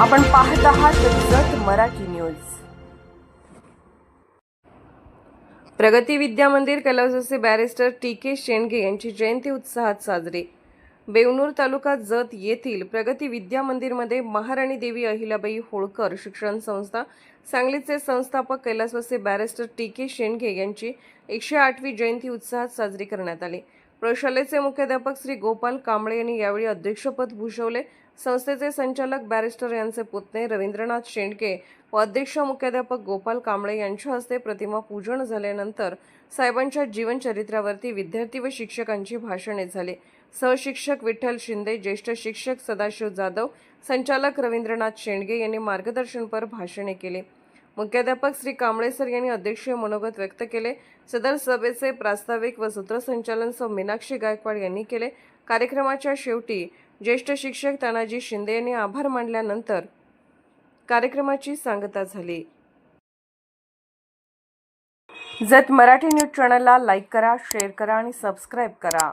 आपण पाहत आहात जत मराठी न्यूज. प्रगती विद्या मंदिर कलावसाचे बॅरिस्टर टी के शेंडगे यांची जयंती उत्साहात साजरी. बेवनूर तालुका जत येथील प्रगती विद्या मंदिरमध्ये महाराणी देवी अहिल्याबाई होळकर शिक्षण संस्था सांगलीचे संस्थापक कैलासवासी बॅरिस्टर टी के शेंडगे यांची एकशे आठवी जयंती उत्साहात साजरी करण्यात आली. प्रशालेचे मुख्याध्यापक श्री गोपाल कांबळे यांनी यावेळी अध्यक्षपद भूषवले. संस्थेचे संचालक बॅरिस्टर यांचे पुतणे रवींद्रनाथ शेंडके व अध्यक्ष मुख्याध्यापक गोपाल कांबळे यांच्या हस्ते प्रतिमा पूजन झाल्यानंतर साहेबांच्या जीवनचरित्रावरती विद्यार्थी व शिक्षकांची भाषणे झाली. सहशिक्षक विठ्ठल शिंदे ज्येष्ठ शिक्षक सदाशिव जाधव संचालक रवींद्रनाथ शेंडगे यांनी मार्गदर्शनपर भाषणे केली. मुख्याध्यापक श्री कांबळे सर यांनी अध्यक्षीय मनोगत व्यक्त केले. सदर सभेचे प्रास्ताविक व सूत्रसंचालन सौ मीनाक्षी गायकवाड यांनी केले. कार्यक्रमाच्या शेवटी ज्येष्ठ शिक्षक तानाजी शिंदे यांनी आभार मानल्यानंतर कार्यक्रमाची सांगता झाली. जत मराठी न्यूज चॅनलला लाईक करा शेअर करा आणि सबस्क्राईब करा.